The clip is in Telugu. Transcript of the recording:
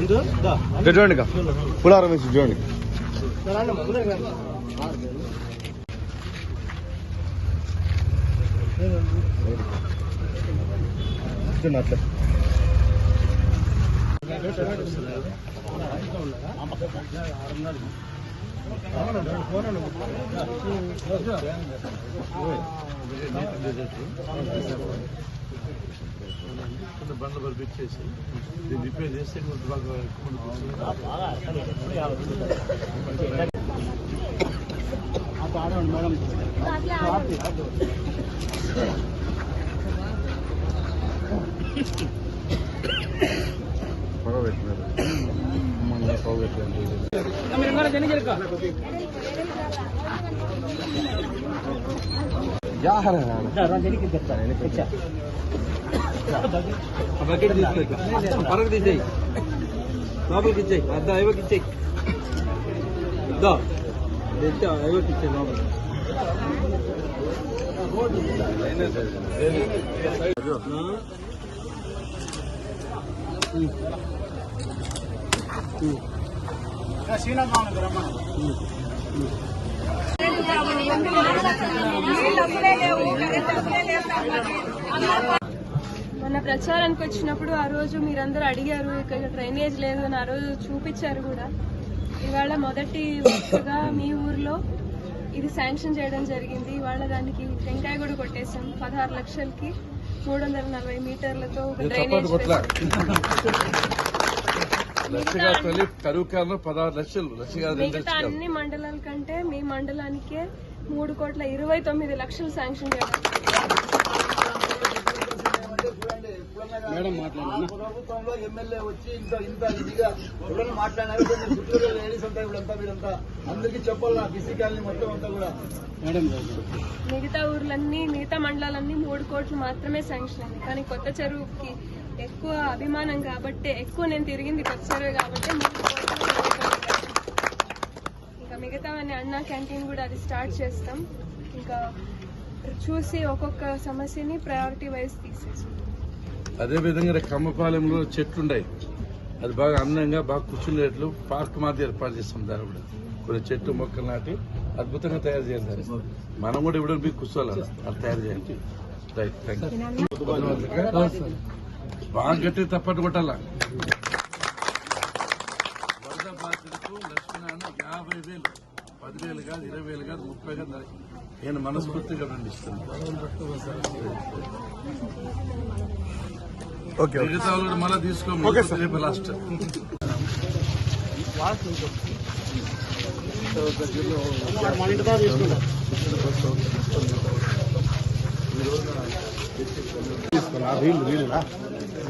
ఇటు చూడండి ఇక. పులారం వేసి చూడండి చూడండి అట్లా బండ్లు పంపించేసి దీన్ని రిపేర్ చేస్తే కొంచెం బాగా ఎక్కువ మేడం. పరకు తీసేయి లోపలికి ఇచ్చేయి అద్ద ఐవకి ఇచ్చేయి దో తెచ్చా ఐవకి ఇచ్చేయి లోపలికి మొన్న ప్రచారానికి వచ్చినప్పుడు ఆ రోజు మీరందరూ అడిగారు ఇక్కడ డ్రైనేజ్ లేదు అని ఆ రోజు చూపించారు కూడా. ఇవాళ మొదటి మీ ఊర్లో ఇది శాంక్షన్ చేయడం జరిగింది. ఇవాళ దానికి టెంకాయ కూడా కొట్టేశాం. పదహారు లక్షలకి మూడు వందల నలభై మీటర్లతో ఒక డ్రైనేజ్ లక్షగా తల్లి. కరువు కాలంలో పదహారు లక్షలు. లక్షగా మిగతా అన్ని మండలాల కంటే మీ మండలానికే మూడు కోట్ల ఇరవై తొమ్మిది లక్షలు శాంక్షన్ చేయడం ప్రభుత్వంలో ఎమ్మెల్యే వచ్చి ఇంత ఇంత ఇదిగా ఎవరైనా గుర్తుగా లేడీస్ అంతా అందరికీ చెప్పాలి? ఇసి కాలనీ మొత్తం అంతా కూడా. మిగతా ఊర్లన్నీ మిగతా మండలాలన్నీ మూడు కోట్లు మాత్రమే శాంక్షన్ అయింది కానీ కొత్త చెరువుకి ఎక్కువ అభిమానం కాబట్టి ఎక్కువ నేను తిరిగింది కొత్త చెరువు కాబట్టి ఇంకా మిగతావన్నీ అన్నా క్యాంటీన్ కూడా అది స్టార్ట్ చేస్తాం. ఇంకా చూసి ఒక్కొక్క సమస్యని ప్రయారిటీ వైజ్ తీసేస్తాం అదే విధంగా రేపు కమ్మపాలెంలో చెట్లు ఉన్నాయి అది బాగా అందంగా బాగా కూర్చునేట్లు పార్క్ మాదిరి ఏర్పాటు చేస్తాం దాన్ని కూడా. కొన్ని చెట్లు మొక్కలు నాటి అద్భుతంగా తయారు చేయాలి దాన్ని. మనం కూడా ఇప్పుడు మీకు కూర్చోవాలి? అది తయారు చేయాలి. రైట్ థ్యాంక్ యూ బాగా గట్టి తప్పట్టు కొట్టాలా వరద బాధితులకు లక్ష్మణాన్ని యాభై వేలు. పదివేలు కాదు ఇరవై వేలు కాదు ముప్పై కాదు నేను మనస్ఫూర్తిగా ఓకే మిగతా వాళ్ళు మళ్ళీ తీసుకో ఓకే సార్. రేపు లాస్ట్. తీసుకున్నా వీళ్ళు ừ.